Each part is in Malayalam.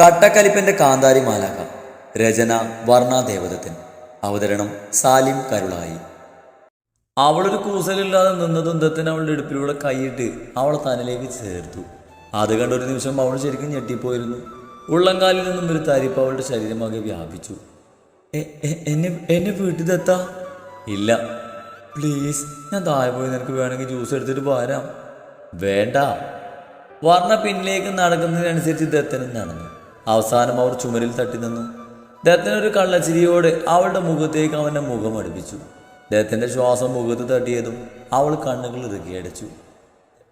കട്ടക്കലിപ്പന്റെ കാന്താരി മാലാക രചന വർണാദേവതത്തിൻ അവതരണം സാലിം കരുളായി. അവളൊരു കൂസലില്ലാതെ നിന്നതും ദത്തൻ അവളുടെ ഇടുപ്പിലൂടെ കൈയിട്ട് അവളെ തന്നിലേക്ക് ചേർത്തു. അത് കണ്ട ഒരു നിമിഷം അവൾ ശരിക്കും ഞെട്ടിപ്പോയിരുന്നു. ഉള്ളംകാലിൽ നിന്നും ഒരു തരിപ്പ് അവളുടെ ശരീരമാകെ വ്യാപിച്ചു. "എ- എ- എന്നെ എന്നെ വീട്ടിൽ ദത്താ? ഇല്ല. പ്ലീസ് ഞാൻ താഴെ പോയി നിനക്ക് വേണമെങ്കിൽ ജ്യൂസ് എടുത്തിട്ട് പോരാം വേണ്ട. വർണ പിന്നിലേക്ക് നടക്കുന്നതിനനുസരിച്ച് ദത്തനും നടന്നു. അവസാനം അവർ ചുമരിൽ തട്ടി നിന്നു. ദത്തനൊരു കള്ളച്ചിരിയോടെ അവളുടെ മുഖത്തേക്ക് അവന്റെ മുഖം അടുപ്പിച്ചു. ദത്തന്റെ ശ്വാസം മുഖത്ത് തട്ടിയതും അവൾ കണ്ണുകൾ ഇറുകിയടച്ചു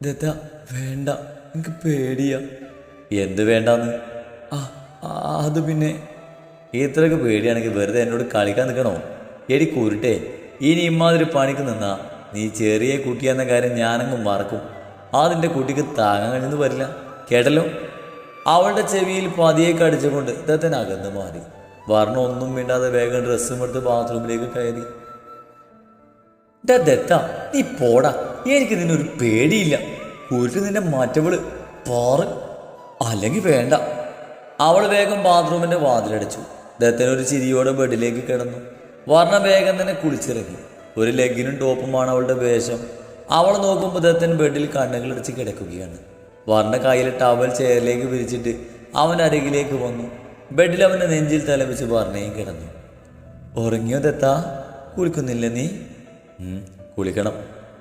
ദത്ത വേണ്ട എനിക്ക് പേടിയാ. എന്ത് വേണ്ടാന്ന്? ആ, അത് പിന്നെ. ഇത്രയൊക്കെ പേടിയാണെങ്കിൽ വെറുതെ എന്നോട് കളിക്കാൻ നിൽക്കണോ? എടി കൂരിട്ടെ ഇനി ഇമ്മാതിരി പണിക്ക് നിന്നാ. നീ ചെറിയ കുട്ടിയെന്ന കാര്യം ഞാനങ്ങ് മറക്കും. അതിന്റെ കുട്ടിക്ക് താങ്ങാൻ കഴിഞ്ഞെന്ന് വരില്ല. കേട്ടല്ലോ? അവളുടെ ചെവിയിൽ പതിയെ കടിച്ചുകൊണ്ട് ദത്തൻ അകന്ന് മാറി. വർണ ഒന്നും മിണ്ടാതെ വേഗം ഡ്രസ്സും എടുത്ത് ബാത്റൂമിലേക്ക് കയറി. ദത്ത നീ പോടാ. എനിക്ക് നിന്നൊരു പേടിയില്ല. ഒരു നിന്റെ മാറ്റവൾ പാറ്. അല്ലെങ്കിൽ വേണ്ട. അവൾ വേഗം ബാത്റൂമിന്റെ വാതിലടിച്ചു. ദത്തൻ ഒരു ചിരിയോടെ ബെഡിലേക്ക് കിടന്നു. വർണ വേഗം തന്നെ കുളിച്ചിറങ്ങി. ഒരു ലെഗിനും ടോപ്പുമാണ് അവളുടെ വേഷം. അവൾ നോക്കുമ്പോൾ ദത്തൻ ബെഡിൽ കണ്ണുകളടിച്ച് കിടക്കുകയാണ്. വർണ കയ്യിലെ ടവൽ ചെയറിലേക്ക് വിരിച്ചിട്ട് അവൻ അരികിലേക്ക് വന്നു. ബെഡിൽ അവന്റെ നെഞ്ചിൽ തലവെച്ച് വർണയും കിടന്നു. ഉറങ്ങിയോ തെത്താ കുളിക്കുന്നില്ല നീ? കുളിക്കണം.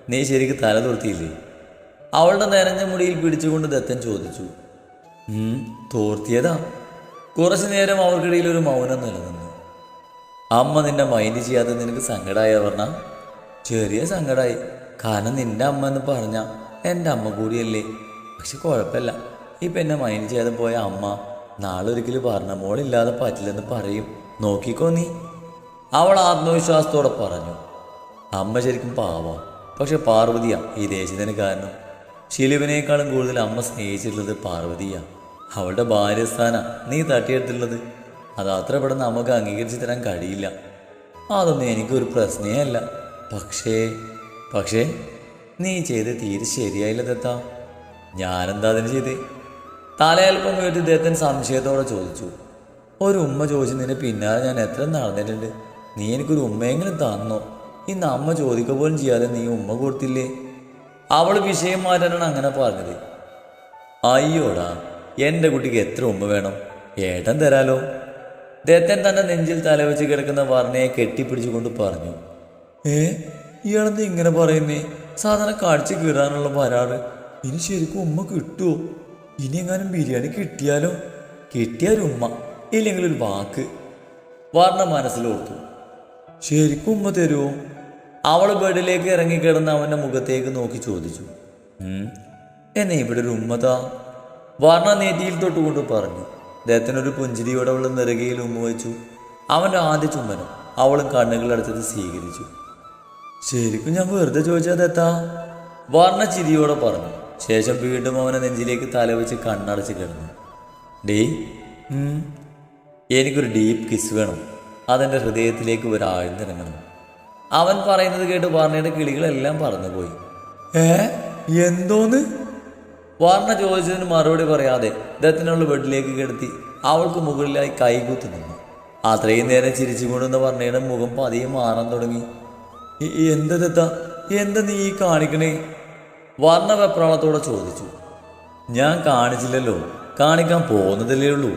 നീ ശരിക്ക് തല തോർത്തിയില്ലേ അവളുടെ നനഞ്ഞ മുടിയിൽ പിടിച്ചുകൊണ്ട് ദത്തൻ ചോദിച്ചു. തോർത്തിയതാ? കുറച്ചു നേരം അവർക്കിടയിൽ ഒരു മൗനം നിലനിന്നു. അമ്മ നിന്നെ മൈൻഡ് ചെയ്യാതെ നിനക്ക് സങ്കടമായ പറഞ്ഞ ചെറിയ സങ്കടമായി കാരണം നിന്റെ അമ്മ എന്ന് പറഞ്ഞ എന്റെ അമ്മ കൂടിയല്ലേ? പക്ഷെ കുഴപ്പമില്ല. ഇപ്പം എന്നെ മൈൻഡ് ചെയ്യാതെ പോയ അമ്മ നാളെ ഒരിക്കലും പറഞ്ഞ മോളില്ലാതെ പറ്റില്ലെന്ന് പറയും. നോക്കിക്കോ നീ. അവൾ ആത്മവിശ്വാസത്തോടെ പറഞ്ഞു. അമ്മ ശരിക്കും പാവാ. പക്ഷെ പാർവതിയാ ഈ ദേശത്തിന് കാരണം. ശിലുവിനേക്കാളും കൂടുതൽ അമ്മ സ്നേഹിച്ചിട്ടുള്ളത് പാർവതിയാ. അവളുടെ ഭാര്യസ്ഥാന നീ തട്ടിയെടുത്തുള്ളത് അത് അത്ര പെട്ടെന്ന് നമുക്ക് അംഗീകരിച്ച് തരാൻ കഴിയില്ല. അതൊന്നും എനിക്കൊരു പ്രശ്നേയല്ല. പക്ഷേ പക്ഷേ നീ ചെയ്ത് തീരെ ശരിയായില്ല ദത്താ. ഞാനെന്താ അതിന് ചെയ്തേ? തലയൽപ്പം ഉയർത്തി ഇദ്ദേഹത്തിന് സംശയത്തോടെ ചോദിച്ചു. ഒരു ഉമ്മ ചോദിച്ചു നിന്റെ പിന്നാലെ ഞാൻ എത്ര നടന്നിട്ടുണ്ട്? നീ എനിക്കൊരു ഉമ്മയെങ്കിലും തന്നോ? ഇന്ന് അമ്മ ചോദിക്ക പോലും ചെയ്യാതെ നീ ഉമ്മ കൊടുത്തില്ലേ? അവൾ വിഷയം മാറ്റാനാണ് അങ്ങനെ പറഞ്ഞത്. അയ്യോടാ എന്റെ കുട്ടിക്ക് എത്ര ഉമ്മ വേണം? ഏട്ടൻ തരാലോ? ദത്തൻ തന്നെ നെഞ്ചിൽ തലവെച്ച് കിടക്കുന്ന വർണയെ കെട്ടിപ്പിടിച്ചുകൊണ്ട് പറഞ്ഞു. ഏ ഇയാളെന്ത് ഇങ്ങനെ പറയുന്നേ? സാധാരണ കാഴ്ച കീറാനുള്ള വരാറ്. ഇനി ശരിക്കും ഉമ്മ കിട്ടുമോ ഇനി എങ്ങാനും ബിരിയാണി കിട്ടിയാലോ? കിട്ടിയാൽ ഉമ്മ? ഇല്ലെങ്കിൽ ഒരു വാക്ക്. വർണ മനസ്സിലോർത്തു ശരിക്കും ഉമ്മ തരുമോ അവൾ ബെഡിലേക്ക് ഇറങ്ങിക്കിടന്ന് അവന്റെ മുഖത്തേക്ക് നോക്കി ചോദിച്ചു. "ഉം, എന്നെ ഇവിടെ ഒരു ഉമ്മതാ വർണ നെറ്റിയിൽ തൊട്ടുകൊണ്ട് പറഞ്ഞു. അദ്ദേഹത്തിനൊരു പുഞ്ചിരിയോടെ അവൾ നെറുകയിൽ ഉമ്മ വെച്ചു. അവന്റെ ആദ്യ ചുമ്മനം അവളും കണ്ണുകളടുത്തത് സ്വീകരിച്ചു. ശരിക്കും ഞാൻ വെറുതെ ചോദിച്ചാൽ അതെത്താ? വർണ ചിരിയോടെ പറഞ്ഞു. ശേഷം വീണ്ടും അവനെ നെഞ്ചിലേക്ക് തലവെച്ച് കണ്ണടച്ച് കിടന്നു. ഡേ എനിക്കൊരു ഡീപ്പ് കിസ് വേണം. അതെന്റെ ഹൃദയത്തിലേക്ക് ഒരാഴ്ന്നിറങ്ങണം. അവൻ പറയുന്നത് കേട്ട് വർണയുടെ കിളികളെല്ലാം പറന്നുപോയി. ഏ? എന്തോന്ന്? വർണ ചോദിച്ചതിന് മറുപടി പറയാതെ ദത്തിനുള്ള ബെഡിലേക്ക് കിടത്തി അവൾക്ക് മുകളിലായി കൈകൂത്തു നിന്നു. അത്രയും നേരം ചിരിച്ചുകൊണ്ടുന്ന വർണയുടെ മുഖം പതിയെ മാറാൻ തുടങ്ങി. "എ- എന്താ ദത്ത? എന്താ നീ ഈ കാണിക്കണേ? വർണ വെപ്രാളത്തോടെ ചോദിച്ചു ഞാൻ കാണിച്ചില്ലല്ലോ. കാണിക്കാൻ പോകുന്നതല്ലേ ഉള്ളൂ.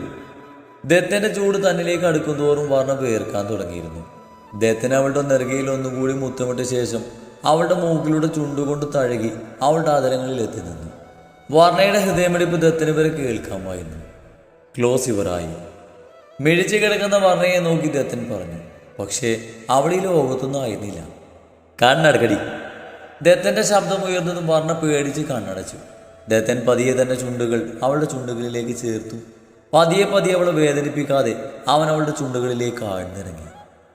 ദത്തന്റെ ചൂട് തന്നിലേക്ക് അടുക്കും തോറും വർണ പേർക്കാൻ തുടങ്ങിയിരുന്നു. ദത്തൻ അവളുടെ നെറുകയിൽ ഒന്നുകൂടി മുത്തമിട്ട ശേഷം അവളുടെ മൂക്കിലൂടെ ചുണ്ടുകൊണ്ട് തഴുകി അവളുടെ ആദരങ്ങളിൽ എത്തി നിന്നു. വർണയുടെ ഹൃദയമിടിപ്പ് ദത്തന് വരെ കേൾക്കാമായിരുന്നു. ക്ലോസ് ഇവറായി മിഴിച്ചു കിടക്കുന്ന വർണയെ നോക്കി ദത്തൻ പറഞ്ഞു പക്ഷേ അവിടെ ഈ ലോകത്തൊന്നും ആയിരുന്നില്ല. കണ്ണടക്കടി ദത്തന്റെ ശബ്ദം ഉയർന്നതും വർണ പേടിച്ച് കണ്ണടച്ചു. ദത്തൻ പതിയെ തന്റെ ചുണ്ടുകൾ അവളുടെ ചുണ്ടുകളിലേക്ക് ചേർത്തു. പതിയെ പതിയെ അവളെ വേദനിപ്പിക്കാതെ അവൻ അവളുടെ ചുണ്ടുകളിലേക്ക് ആഴ്ന്നിറങ്ങി.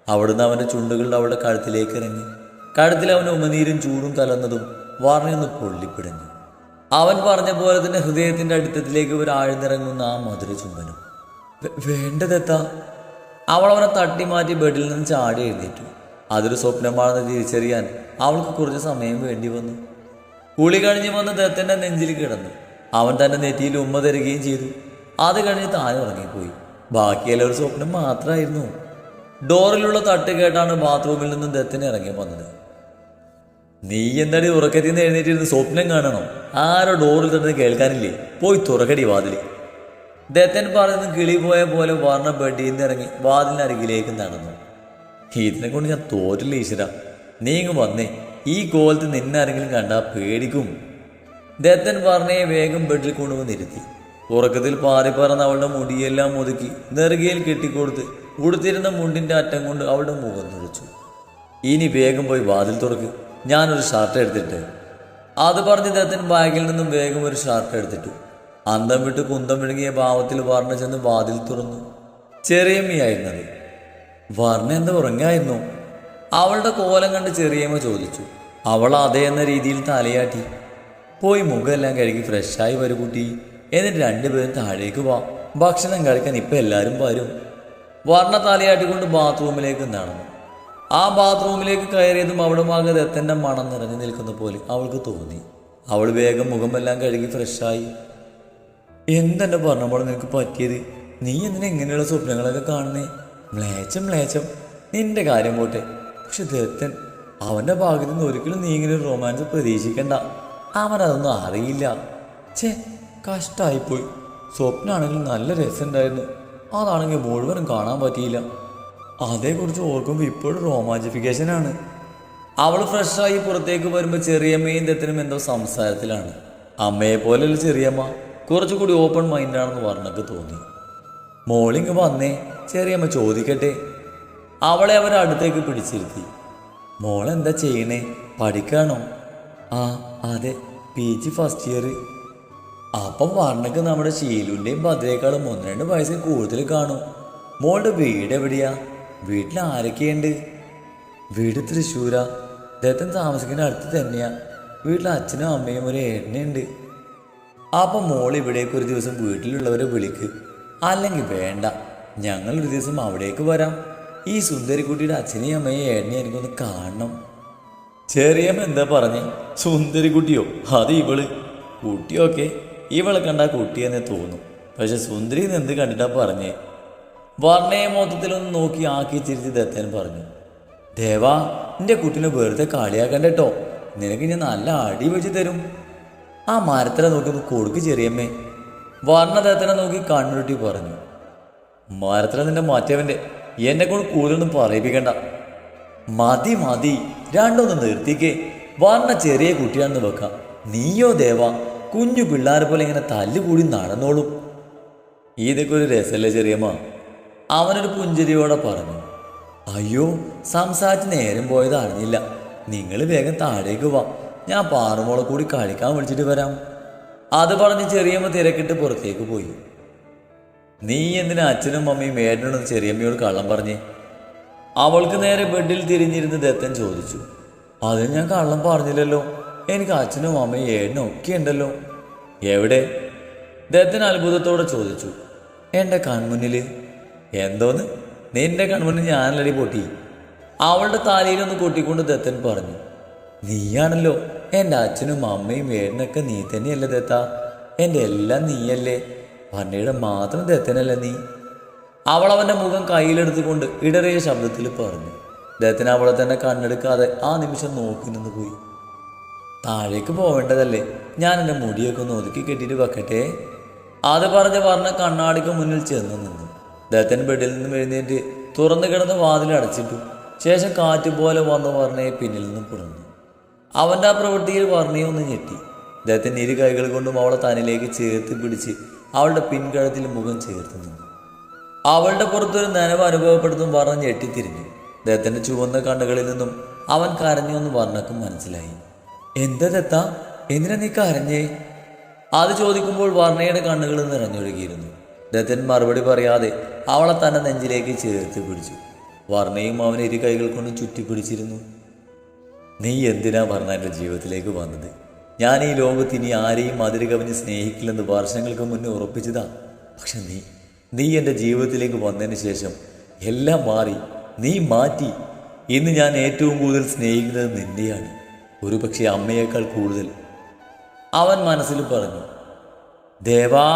അവിടുന്ന് അവന്റെ ചുണ്ടുകൾ അവളുടെ കഴുത്തിലേക്ക് ഇറങ്ങി. കഴുത്തിൽ അവൻ ഉമനീരും ചൂടും കലർന്നതും വർണയൊന്ന് പൊള്ളിപ്പിടഞ്ഞു. അവൻ പറഞ്ഞ പോലെ തന്നെ ഹൃദയത്തിന്റെ അടിത്തത്തിലേക്ക് ഒരു ആഴ്ന്നിറങ്ങുന്ന ആ മധുര ചുംബനം. "വേ- വേണ്ടതെത്താ? അവൾ അവനെ തട്ടി മാറ്റി ബെഡിൽ നിന്ന് ചാടി എഴുന്നേറ്റു. അതൊരു സ്വപ്നമാണെന്ന് തിരിച്ചറിയാൻ അവൾക്ക് കുറച്ച് സമയം വേണ്ടി വന്നു. കുളി കഴിഞ്ഞ് വന്ന് ദത്തന്റെ നെഞ്ചിൽ കിടന്നു. അവൻ തന്റെ നെറ്റിയിൽ ഉമ്മ തരികയും ചെയ്തു. അത് കഴിഞ്ഞ് താൻ ഉറങ്ങിപ്പോയി. ബാക്കിയെല്ലാം ഒരു സ്വപ്നം മാത്രമായിരുന്നു. ഡോറിലുള്ള തട്ട് കേട്ടാണ് ബാത്റൂമിൽ നിന്നും ദത്തിന് ഇറങ്ങി വന്നത്. നീ എന്താടി ഉറക്കത്തിൽ നിന്ന് എഴുന്നേറ്റിരുന്ന് സ്വപ്നം കാണണം? ആരോ ഡോറിൽ തന്നെ കേൾക്കാനില്ലേ? പോയി തുറക്കടി വാതിൽ ദത്തൻ പറയുന്ന കിളി പോയ പോലെ വർണ ബെഡിൽ ഇറങ്ങി വാതിലിനരികിലേക്ക് നടന്നു. ഇതിനെ കൊണ്ട് ഞാൻ തോറ്റില്ല ഈശ്വര. നീ ഇങ്ങ് വന്നേ. ഈ കോലത്ത് നിന്നാരെങ്കിലും കണ്ടാൽ കണ്ടാ പേടിക്കും. ദത്തൻ പറഞ്ഞേ വേഗം ബെഡിൽ കൊണ്ടുവന്ന് ഇരുത്തി. ഉറക്കത്തിൽ പാറിപ്പറന്ന് അവളുടെ മുടിയെല്ലാം ഒതുക്കി നെറുകയിൽ കെട്ടിക്കൊടുത്ത് ഉടുത്തിരുന്ന മുണ്ടിന്റെ അറ്റം കൊണ്ട് അവളുടെ മുഖം തുറച്ചു ഇനി വേഗം പോയി വാതിൽ തുറക്ക്. ഞാനൊരു ഷർട്ട് എടുത്തിട്ട്. അത് പറഞ്ഞ് ദത്തൻ ബാഗിൽ നിന്നും വേഗം ഒരു ഷർട്ട് എടുത്തിട്ടു. അന്തം വിട്ട് കുന്തം വിഴുങ്ങിയ ഭാവത്തിൽ പറഞ്ഞു ചെന്ന് വാതിൽ തുറന്നു. ചെറിയമ്മയായിരുന്നത്. വർണ എന്താ ഉറങ്ങായിരുന്നു? അവളുടെ കോലം കണ്ട് ചെറിയമ്മ ചോദിച്ചു. അവൾ അതേ എന്ന രീതിയിൽ തലയാട്ടി. പോയി മുഖമെല്ലാം കഴുകി ഫ്രഷായി വരും കുട്ടി. എന്നിട്ട് രണ്ടുപേരും താഴേക്ക് വാ. ഭക്ഷണം കഴിക്കാൻ ഇപ്പം എല്ലാവരും വരും. വർണ തലയാട്ടിക്കൊണ്ട് ബാത്റൂമിലേക്ക് നടന്നു. ആ ബാത്റൂമിലേക്ക് കയറിയതും അവിടെ മക ദത്തന്റെ മണം നിറഞ്ഞു നിൽക്കുന്ന പോലെ അവൾക്ക് തോന്നി. അവൾ വേഗം മുഖമെല്ലാം കഴുകി ഫ്രഷായി. എന്തെന്നെ പറഞ്ഞപ്പോൾ നിനക്ക് പറ്റിയത്? നീ എന്തിനാ ഇങ്ങനെയുള്ള സ്വപ്നങ്ങളൊക്കെ കാണുന്നേ? മ്ലേച്ചം മ്ലേച്ചം നിന്റെ കാര്യം പോട്ടെ. പക്ഷെ ദത്തൻ അവന്റെ ഭാഗത്തു നിന്ന് ഒരിക്കലും നീ ഇങ്ങനെ ഒരു റൊമാൻസ് പ്രതീക്ഷിക്കണ്ട. അവനതൊന്നും അറിയില്ല. ഛേ കഷ്ടായിപ്പോയി. സ്വപ്നാണെങ്കിൽ നല്ല രസമുണ്ടായിരുന്നു. അതാണെങ്കിൽ മുഴുവനും കാണാൻ പറ്റിയില്ല. അതേക്കുറിച്ച് ഓർക്കുമ്പോൾ ഇപ്പോഴും റോമാഞ്ചിഫിക്കേഷനാണ് അവൾ ഫ്രഷായി പുറത്തേക്ക് വരുമ്പോൾ ചെറിയമ്മയും ദത്തനും എന്തോ സംസാരത്തിലാണ്. അമ്മയെ പോലെയല്ല ചെറിയമ്മ. കുറച്ചുകൂടി ഓപ്പൺ മൈൻഡാണെന്ന് പറഞ്ഞൊക്കെ തോന്നി. മോളിങ് വന്നേ ചെറിയമ്മ ചോദിക്കട്ടെ. അവളെ അവർ അടുത്തേക്ക് പിടിച്ചിരുത്തി. മോളെന്താ ചെയ്യണേ? പഠിക്കാണോ? ആ അതെ പി ജി ഫസ്റ്റ് ഇയർ അപ്പം വർണക്ക് നമ്മുടെ ശീലുവിന്റെയും ഭദ്രയേക്കാളും ഒന്ന് രണ്ട് വയസ്സിൽ കൂടുതൽ കാണും. മോളുടെ വീട് എവിടെയാ? വീട്ടിൽ ആരൊക്കെയുണ്ട്? വീട് തൃശ്ശൂരാ. ദത്തൻ താമസിക്കുന്ന അടുത്ത് തന്നെയാ. വീട്ടിൽ അച്ഛനും അമ്മയും ഒരു ഏട്ടനുണ്ട്. അപ്പം മോൾ ഇവിടേക്ക് ഒരു ദിവസം വീട്ടിലുള്ളവരെ വിളിക്ക്. അല്ലെങ്കിൽ വേണ്ട. ഞങ്ങൾ ഒരു ദിവസം അവിടേക്ക് വരാം. ഈ സുന്ദരിക്കുട്ടിയുടെ അച്ഛനെയും അമ്മയും ഏട്ടനെയും എനിക്കൊന്ന് കാണണം. ചെറിയമ്മ എന്താ പറഞ്ഞേ? സുന്ദരിക്കുട്ടിയോ? അത് ഇവൾ. കുട്ടിയൊക്കെ ഇവളെ കണ്ടാ കുട്ടിയെന്നേ തോന്നും. പക്ഷെ സുന്ദരി എന്ന് എന്ത് കണ്ടിട്ടാ പറഞ്ഞേ? വർണയെ മൊത്തത്തിലൊന്ന് നോക്കി ആക്കി ചിരിച്ച് ദത്തൻ പറഞ്ഞു. ദേവാ നിന്റെ കുട്ടീനെ വെറുതെ കളിയാക്കണ്ട കേട്ടോ നിനക്ക് ഞാൻ നല്ല അടി വെച്ച് തരും. ആ മരത്തിലെ നോക്കി ഒന്ന് കൊടുക്ക് ചെറിയമ്മേ. വർണ അദ്ദേഹത്തിനെ നോക്കി കണ്ണുരുട്ടി പറഞ്ഞു മരത്തിലെ നിന്റെ മറ്റവന്റെ എന്നെ കൊണ്ട് കൂടുതലൊന്നും പറയിപ്പിക്കണ്ട. മതി മതി രണ്ടൊന്ന് നിർത്തിക്കേ. വർണ ചെറിയ കുട്ടിയാണെന്ന് വെക്കാം. നീയോ ദേവ കുഞ്ഞു പിള്ളേരെ പോലെ ഇങ്ങനെ തല്ലുകൂടി നടന്നോളും. ഇതൊക്കെ ഒരു രസമല്ലേ ചെറിയമ്മ? അവനൊരു പുഞ്ചിരിയോടെ പറഞ്ഞു അയ്യോ സംസാരിച്ച് നേരം പോയത് അറിഞ്ഞില്ല. നിങ്ങൾ വേഗം താഴേക്ക് വാ. ഞാൻ പാറുമോളെ കൂടി കളിക്കാൻ വിളിച്ചിട്ട് വരാം. അത് പറഞ്ഞ് ചെറിയമ്മ തിരക്കിട്ട് പുറത്തേക്ക് പോയി. നീ എന്തിനാ അച്ഛനും അമ്മയും ഏട്ടനും ചെറിയമ്മയോട് കള്ളം പറഞ്ഞേ? അവൾക്ക് നേരെ ബെഡിൽ തിരിഞ്ഞിരുന്ന് ദത്തൻ ചോദിച്ചു. അത് ഞാൻ കള്ളം പറഞ്ഞില്ലല്ലോ. എനിക്ക് അച്ഛനും അമ്മയും ഏട്ടനും ഒക്കെ ഉണ്ടല്ലോ. എവിടെ? ദത്തൻ അത്ഭുതത്തോടെ ചോദിച്ചു. എന്റെ കൺമുന്നിൽ എന്തോന്ന്? നിന്റെ കൺമുന്നിൽ ഞാനല്ലടി പൊട്ടി. അവളുടെ താലിയിലൊന്ന് കൊട്ടിക്കൊണ്ട് ദത്തൻ പറഞ്ഞു. നീയാണല്ലോ. എന്റെ അച്ഛനും അമ്മയും വേടിനൊക്കെ നീ തന്നെയല്ലേ ദത്ത? എന്റെ എല്ലാം നീയല്ലേ? പന്നയുടെ മാത്രം ദത്തനല്ല നീ? അവൾ മുഖം കയ്യിലെടുത്തുകൊണ്ട് ഇടറിയ ശബ്ദത്തിൽ പറഞ്ഞു. ദത്തൻ അവളെ തന്നെ കണ്ണെടുക്കാതെ ആ നിമിഷം നോക്കി നിന്ന് പോയി. താഴേക്ക് പോവേണ്ടതല്ലേ? ഞാൻ എന്റെ മുടിയൊക്കെ ഒന്ന് ഒതുക്കി കെട്ടിയിട്ട് വെക്കട്ടെ? അത് പറഞ്ഞ് പറഞ്ഞ കണ്ണാടിക്ക് മുന്നിൽ ചെന്ന് നിന്നു. ദത്തൻ ബെഡിൽ നിന്ന് എഴുന്നേറ്റ് തുറന്നു കിടന്ന് വാതിൽ അടച്ചിട്ടു. ശേഷം കാറ്റ് പോലെ പറഞ്ഞേ വർണയെ പിന്നിൽ നിന്നും പുറന്നു. അവന്റെ ആ പ്രവൃത്തിയിൽ വർണിയൊന്നും ഞെട്ടി. അദ്ദേഹത്തിന്റെ ഇരു കൈകൾ കൊണ്ടും അവളെ തനിലേക്ക് ചേർത്ത് പിടിച്ച് അവളുടെ പിൻകഴത്തിൽ മുഖം ചേർത്ത് നിന്നു. അവളുടെ പുറത്തൊരു നനവ് അനുഭവപ്പെടുത്തും വർണ ഞെട്ടിത്തിരിഞ്ഞു. അദ്ദേഹത്തിന്റെ ചുവന്ന കണ്ണുകളിൽ നിന്നും അവൻ കരഞ്ഞു എന്ന് വർണക്കും മനസ്സിലായി. എന്താ ദത്ത? എന്തിനാ നീ കരഞ്ഞേ? അത് ചോദിക്കുമ്പോൾ വർണയുടെ കണ്ണുകൾ നിറഞ്ഞൊഴുകിയിരുന്നു. ദത്തൻ മറുപടി പറയാതെ അവളെ തന്നെ നെഞ്ചിലേക്ക് ചേർത്ത് പിടിച്ചു. വർണയും അവൻ ഇരു കൈകൾ കൊണ്ട് ചുറ്റിപ്പിടിച്ചിരുന്നു. നീ എന്തിനാ പറഞ്ഞ എന്റെ ജീവിതത്തിലേക്ക് വന്നത്? ഞാൻ ഈ ലോകത്ത് ഇനി ആരെയും അതിര് കവിഞ്ഞ് സ്നേഹിക്കില്ലെന്ന് വർഷങ്ങൾക്ക് മുന്നേ ഉറപ്പിച്ചതാ. പക്ഷെ നീ നീ എന്റെ ജീവിതത്തിലേക്ക് വന്നതിന് ശേഷം എല്ലാം മാറി നീ മാറ്റി. ഇന്ന് ഞാൻ ഏറ്റവും കൂടുതൽ സ്നേഹിക്കുന്നത് നിന്നെയാണ്. ഒരു പക്ഷേ അമ്മയേക്കാൾ കൂടുതൽ. അവൻ മനസ്സിൽ പറഞ്ഞു ദേവാ.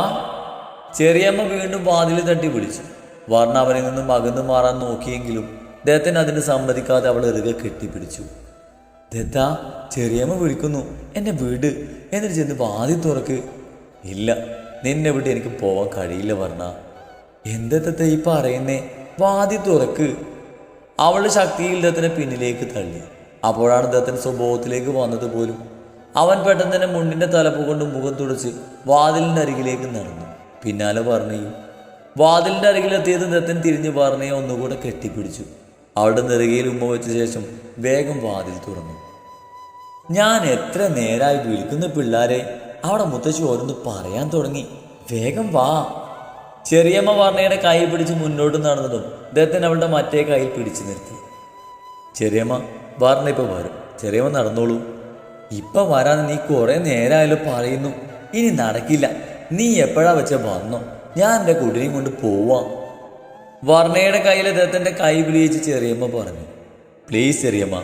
ചെറിയമ്മ വീണ്ടും വാതിൽ തട്ടി വിളിച്ചു. വർണ അവനിൽ നിന്നും അകന്നു മാറാൻ നോക്കിയെങ്കിലും അദ്ദേഹത്തിന് അതിന് സമ്മതിക്കാതെ അവൾ ഇറുകെ കെട്ടിപ്പിടിച്ചു. ദത്ത ചെറിയമ്മ വിളിക്കുന്നു. എന്നെ വീട്. എന്നിട്ട് ചെന്ന് വാതി തുറക്ക്. ഇല്ല. നിന്നെ വിട്ട് എനിക്ക് പോവാൻ കഴിയില്ല പറഞ്ഞ എന്താ ദത്ത ഈ പറയുന്നേ? വാതി തുറക്ക്. അവളുടെ ശക്തിയിൽ ദത്തനെ പിന്നിലേക്ക് തള്ളി. അപ്പോഴാണ് ദത്തൻ സ്വഭാവത്തിലേക്ക് വന്നത് പോലും. അവൻ പെട്ടെന്ന് തന്നെ മുണ്ടിന്റെ തലപ്പ് കൊണ്ട് മുഖം തുടച്ച് വാതിലിന്റെ അരികിലേക്ക് നടന്നു. പിന്നാലെ പറഞ്ഞു വാതിലിന്റെ അരികിലെത്തിയത് ദത്തൻ തിരിഞ്ഞ് പറഞ്ഞേ ഒന്നുകൂടെ കെട്ടിപ്പിടിച്ചു. അവളുടെ നെറുകയിൽ ഉമ്മ വെച്ച ശേഷം വേഗം വാതിൽ തുറന്നു. ഞാൻ എത്ര നേരായി വിളിക്കുന്ന പിള്ളാരെ. അവിടെ മുത്തശ്ശി ഓരോന്ന് പറയാൻ തുടങ്ങി. വേഗം വാ. ചെറിയമ്മ വർണയുടെ കൈ പിടിച്ച് മുന്നോട്ട് നടന്നതും ദത്തൻ അവളുടെ മറ്റേ കൈ പിടിച്ചു നിർത്തി. ചെറിയമ്മ വർണ ഇപ്പൊ വരും. ചെറിയമ്മ നടന്നോളൂ. ഇപ്പൊ വരാൻ നീ കുറെ നേരമായാലും പറയുന്നു. ഇനി നടക്കില്ല. നീ എപ്പോഴാ വെച്ച വന്നോ? ഞാൻ എന്റെ കുടിനെയും കൊണ്ട് പോവാം. വർണയുടെ കയ്യിൽ അദ്ദേഹത്തിന്റെ കൈ വിളിയിച്ച് ചെറിയമ്മ പറഞ്ഞു പ്ലീസ് ചെറിയമ്മ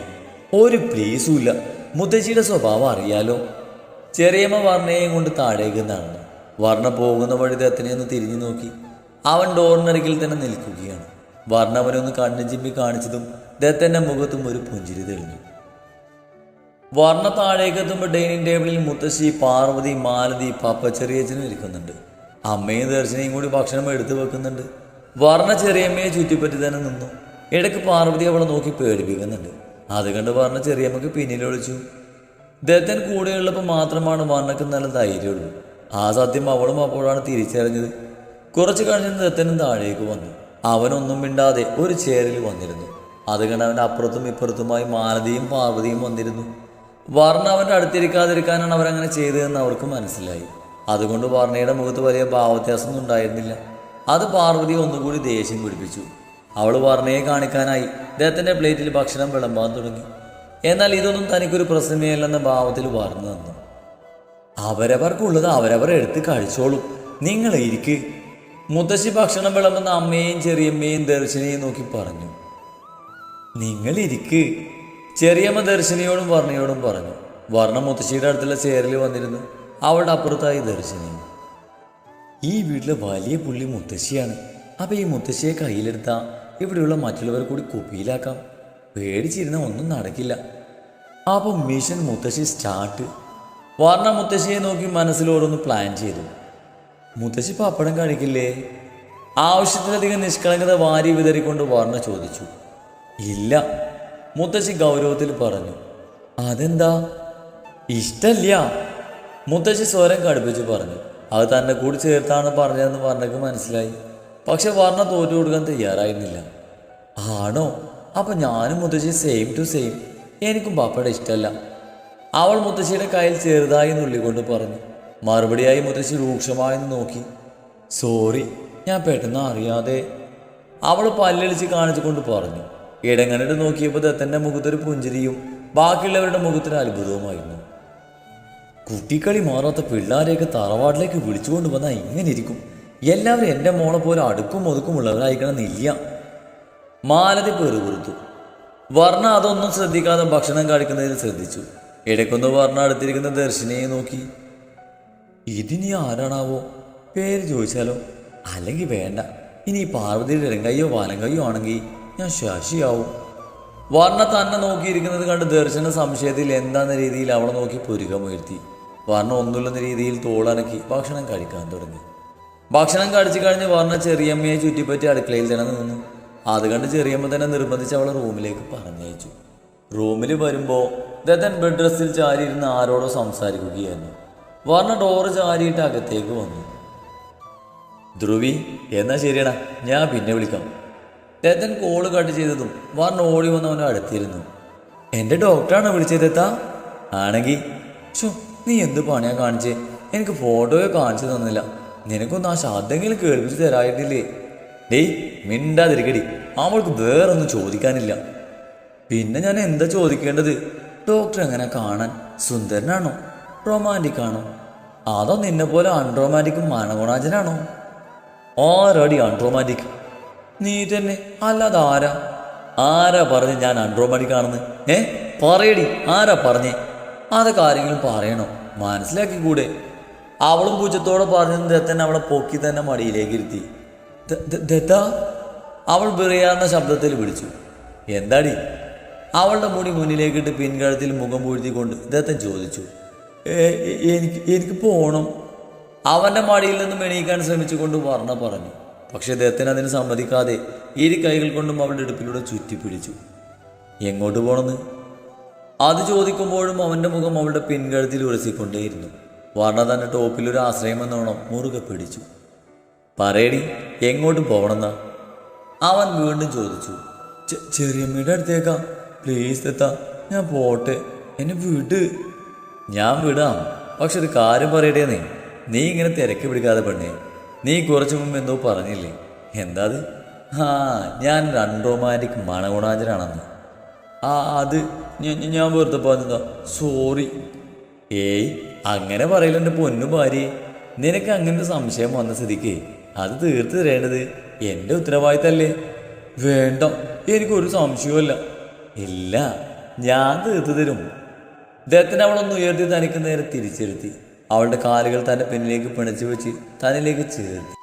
ഒരു പ്ലീസും ഇല്ല. മുത്തശ്ശിയുടെ സ്വഭാവം അറിയാലോ. ചെറിയമ്മ വർണയെയും കൊണ്ട് താഴേക്ക് നടന്നു. വർണ പോകുന്ന വഴി ദത്തനെ ഒന്ന് തിരിഞ്ഞു നോക്കി. അവൻ ഡോറിനടുക്കിൽ തന്നെ നിൽക്കുകയാണ്. വർണ അവനെ ഒന്ന് കണ്ണു ചിമ്മി കാണിച്ചതും ദത്തന്റെ മുഖത്തും ഒരു പുഞ്ചിരി തെളിഞ്ഞു. വർണ താഴേക്ക് എത്തുമ്പോൾ ഡൈനിങ് ടേബിളിൽ മുത്തശ്ശി പാർവതി മാലതി പപ്പ ചെറിയച്ഛനും ഇരിക്കുന്നുണ്ട്. അമ്മയും ദർശനയും കൂടി ഭക്ഷണം എടുത്തു വെക്കുന്നുണ്ട്. വർണ ചെറിയമ്മയെ ചുറ്റിപ്പറ്റി തന്നെ നിന്നു. ഇടയ്ക്ക് പാർവതി അവളെ നോക്കി പേടിപ്പിക്കുന്നുണ്ട്. അത് കണ്ട് വർണ ചെറിയമ്മക്ക് പിന്നിലൊളിച്ചു ദത്തൻ കൂടെയുള്ളപ്പോൾ മാത്രമാണ് വർണക്ക് നല്ല ധൈര്യമുള്ളൂ. ആ സത്യം അവളും അപ്പോഴാണ് തിരിച്ചറിഞ്ഞത്. കുറച്ച് കഴിഞ്ഞ് ദത്തനും താഴേക്ക് വന്നു. അവനൊന്നും മിണ്ടാതെ ഒരു ചേരിൽ വന്നിരുന്നു. അത് കണ്ട് അവന്റെ അപ്പുറത്തും ഇപ്പുറത്തുമായി മാലതിയും പാർവതിയും വന്നിരുന്നു. വർണ അവന്റെ അടുത്തിരിക്കാതിരിക്കാനാണ് അവരങ്ങനെ ചെയ്തതെന്ന് അവർക്ക് മനസ്സിലായി. അതുകൊണ്ട് വർണയുടെ മുഖത്ത് വലിയ ഭാവവ്യത്യാസമൊന്നും ഉണ്ടായിരുന്നില്ല. അത് പാർവതി ഒന്നുകൂടി ദേഷ്യം പിടിപ്പിച്ചു. അവൾ വർണയെ കാണിക്കാനായി. അദ്ദേഹത്തിന്റെ പ്ലേറ്റിൽ ഭക്ഷണം വിളമ്പാൻ തുടങ്ങി. എന്നാൽ ഇതൊന്നും തനിക്കൊരു പ്രശ്നമേ അല്ലെന്ന ഭാവത്തിൽ പറഞ്ഞു തന്നു അവരവർക്കുള്ളത് അവരവർ എടുത്ത് കഴിച്ചോളും. നിങ്ങൾ ഇരിക്ക്. മുത്തശ്ശി ഭക്ഷണം വിളമ്പുന്ന അമ്മയെയും ചെറിയമ്മയും ദർശനയും നോക്കി പറഞ്ഞു. നിങ്ങൾ ഇരിക്ക്. ചെറിയമ്മ ദർശനയോടും വർണയോടും പറഞ്ഞു. വർണ മുത്തശ്ശിയുടെ അടുത്തുള്ള ചേരൽ വന്നിരുന്നു. അവളുടെ അപ്പുറത്തായി ദർശനയും ഈ വീട്ടിലെ വലിയ പുള്ളി മുത്തശ്ശിയാണ്. അപ്പൊ ഈ മുത്തശ്ശിയെ കയ്യിലെടുത്താ ഇവിടെയുള്ള മറ്റുള്ളവർ കൂടി കുപ്പിയിലാക്കാം. പേടിച്ചിരുന്ന ഒന്നും നടക്കില്ല. അപ്പൊ മിഷൻ മുത്തശ്ശി സ്റ്റാർട്ട്. വർണ മുത്തശ്ശിയെ നോക്കി മനസ്സിൽ ഓരോന്ന് പ്ലാൻ ചെയ്തു. മുത്തശ്ശി പപ്പടം കഴിക്കില്ലേ? ആവശ്യത്തിലധികം നിഷ്കളങ്കത വാരി വിതറിക്കൊണ്ട് വർണ ചോദിച്ചു. ഇല്ല. മുത്തശ്ശി ഗൗരവത്തിൽ പറഞ്ഞു. അതെന്താ? ഇഷ്ടല്ല. മുത്തശ്ശി സ്വരം കടുപ്പിച്ച് പറഞ്ഞു. അത് തന്നെ കൂടി ചേർത്താണ് പറഞ്ഞതെന്ന് പറഞ്ഞൊക്കെ മനസ്സിലായി. പക്ഷെ വർണ തോറ്റു കൊടുക്കാൻ തയ്യാറായിരുന്നില്ല. ആണോ? അപ്പൊ ഞാനും മുത്തശ്ശി സെയിം ടു സെയിം എനിക്കും പാപ്പയുടെ ഇഷ്ടമല്ല അവൾ മുത്തശ്ശിയുടെ കയ്യിൽ ചെറുതായി നുള്ളിക്കൊണ്ട് പറഞ്ഞു. മറുപടിയായി മുത്തശ്ശി രൂക്ഷമായി നോക്കി. സോറി ഞാൻ പെട്ടെന്ന് അറിയാതെ. അവൾ പല്ലളിച്ച് കാണിച്ചുകൊണ്ട് പറഞ്ഞു. ഇടങ്ങണിട്ട് നോക്കിയപ്പോൾ ദത്തന്റെ മുഖത്തൊരു പുഞ്ചിരിയും ബാക്കിയുള്ളവരുടെ മുഖത്തൊരു അത്ഭുതവുമായിരുന്നു. കുട്ടിക്കളി മാറാത്ത പിള്ളേരെയൊക്കെ തറവാട്ടിലേക്ക് വിളിച്ചുകൊണ്ട് വന്നാൽ ഇങ്ങനെ ഇരിക്കും. എല്ലാവരും എന്റെ മോളെ പോലെ അടുക്കും ഒതുക്കും ഉള്ളവരായിരിക്കണമെന്നില്ല മാലതി പെറുപുറത്തു വർണ അതൊന്നും ശ്രദ്ധിക്കാതെ ഭക്ഷണം കഴിക്കുന്നതിൽ ശ്രദ്ധിച്ചു. ഇടയ്ക്കൊന്ന് വർണ അടുത്തിരിക്കുന്ന ദർശനയെ നോക്കി. ഇതിനി ആരാണാവോ? പേര് ചോദിച്ചാലോ? അല്ലെങ്കിൽ വേണ്ട. ഇനി പാർവതിയുടെ ഇടങ്കയ്യോ വാലങ്കയ്യോ ആണെങ്കിൽ ഞാൻ ശശിയാവും. വർണ തന്നെ നോക്കിയിരിക്കുന്നത് കണ്ട് ദർശന സംശയത്തിൽ എന്താന്ന രീതിയിൽ അവളെ നോക്കി പുരുകമുയർത്തി. വർണ ഒന്നുമില്ലെന്ന രീതിയിൽ തോളനക്കി ഭക്ഷണം കഴിക്കാൻ തുടങ്ങി. ഭക്ഷണം കഴിച്ചു കഴിഞ്ഞ് വർണ ചെറിയമ്മയെ ചുറ്റിപ്പറ്റി അടുക്കളയിൽ തന്നെ നിന്നു. അത് കണ്ട് ചെറിയമ്മ തന്നെ നിർബന്ധിച്ച് അവളെ റൂമിലേക്ക് പറഞ്ഞയച്ചു. റൂമിൽ വരുമ്പോൾ ദത്തൻ ബെഡ് റെസ്റ്റിൽ ചാരിയിരുന്ന് ആരോടോ സംസാരിക്കുകയായിരുന്നു. വർണ ഡോറ് ചാരിയിട്ട് അകത്തേക്ക് വന്നു. ധ്രുവി എന്നാ ശരിയടാ ഞാൻ പിന്നെ വിളിക്കാം. ദത്തൻ കോൾ കട്ട് ചെയ്തതും വർണ ഓടി വന്ന് അടുത്തിരുന്നു. എന്റെ ഡോക്ടറാണോ വിളിച്ചതെത്താ ആണെങ്കിൽ ഷോ നീ എന്ത് പണിയാ കാണിച്ചേ? എനിക്ക് ഫോട്ടോയോ കാണിച്ചു തന്നില്ല. നിനക്കൊന്ന് ആ ശബ്ദമെങ്കിലും കേൾപ്പിച്ച് തരായിട്ടില്ലേ ഡേയ് മിണ്ടാതിരിക്കടി. അവൾക്ക് വേറൊന്നും ചോദിക്കാനില്ല. പിന്നെ ഞാൻ എന്താ ചോദിക്കേണ്ടത്? ഡോക്ടർ എങ്ങനെ കാണാൻ? സുന്ദരനാണോ? റൊമാന്റിക് ആണോ? അതോ നിന്നെ പോലെ അൺറൊമാന്റിക് മനഗുണാജനാണോ? ആരാടി അൺറൊമാന്റിക് നീ തന്നെ. അല്ലാതെ ആരാ? ആരാ പറഞ്ഞ് ഞാൻ അൺറൊമാന്റിക് ആണെന്ന്? ഏ? പറയടി ആരാ പറഞ്ഞേ? അതൊക്കെ ആരെങ്കിലും പറയണോ. മനസ്സിലാക്കി കൂടെ അവളും പൂച്ചത്തോടെ പറഞ്ഞു ദത്തൻ അവളെ പൊക്കി തന്നെ മടിയിലേക്ക് ഇരുത്തി. "ദ- ദ- ദത്ത? അവൾ വിറയാർന്ന ശബ്ദത്തിൽ വിളിച്ചു. എന്താടി? അവളുടെ മുടി മുന്നിലേക്കിട്ട് പിൻകഴുത്തിൽ മുഖം പൂഴ്ത്തിക്കൊണ്ട് ദത്തൻ ചോദിച്ചു. എനിക്ക് എനിക്ക് പോകണം അവന്റെ മടിയിൽ നിന്നും എണീക്കാൻ ശ്രമിച്ചുകൊണ്ട് വർണ പറഞ്ഞു. പക്ഷെ ദത്തൻ അതിന് സമ്മതിക്കാതെ ഇരു കൈകൾ കൊണ്ടും അവളുടെ ഇടുപ്പിലൂടെ ചുറ്റിപ്പിടിച്ചു. എങ്ങോട്ട് പോണെന്ന്? അത് ചോദിക്കുമ്പോഴും അവന്റെ മുഖം അവളുടെ പിൻകഴുത്തിൽ ഉരസിക്കൊണ്ടേയിരുന്നു. വർണ തന്റെ ടോപ്പിലൊരു ആശ്രയം എന്നോണം മുറുകെ പിടിച്ചു. പറയടി എങ്ങോട്ട് പോകണമെന്നാ അവൻ വീണ്ടും ചോദിച്ചു. "ചെ- ചെറിയമ്മയുടെ അടുത്തേക്കാ. പ്ലീസ് എത്താ ഞാൻ പോട്ടെ. എന്നെ വിട്. ഞാൻ വിടാം. പക്ഷെ ഒരു കാര്യം പറയട്ടെ നീ. നീ ഇങ്ങനെ തിരക്ക് പിടിക്കാതെ പെണ്ണേ. നീ കുറച്ച് മുമ്പ് എന്തോ പറഞ്ഞില്ലേ? എന്താ അത്? ആ ഞാൻ റൊമാന്റിക് മണഗുണാചരാണെന്ന് ആ അത് ഞാൻ വെറുതെ പറഞ്ഞതാ. സോറി ഏയ് അങ്ങനെ പറയലുണ്ട് പൊന്നു ഭാര്യ. നിനക്ക് അങ്ങനെ സംശയം വന്ന സ്ഥിതിക്ക് അത് തീർത്ത് തരേണ്ടത് എന്റെ ഉത്തരവാദിത്തല്ലേ? വേണ്ട എനിക്കൊരു സംശയമല്ല ഇല്ല ഞാൻ തീർത്തു തരും. ഇദ്ദേഹത്തിന് അവളൊന്ന് ഉയർത്തി തനിക്ക് നേരെ തിരിച്ചിരുത്തി അവളുടെ കാലുകൾ തന്റെ പിന്നിലേക്ക് പിണച്ചു വെച്ച് തന്നിലേക്ക് ചേർത്തി.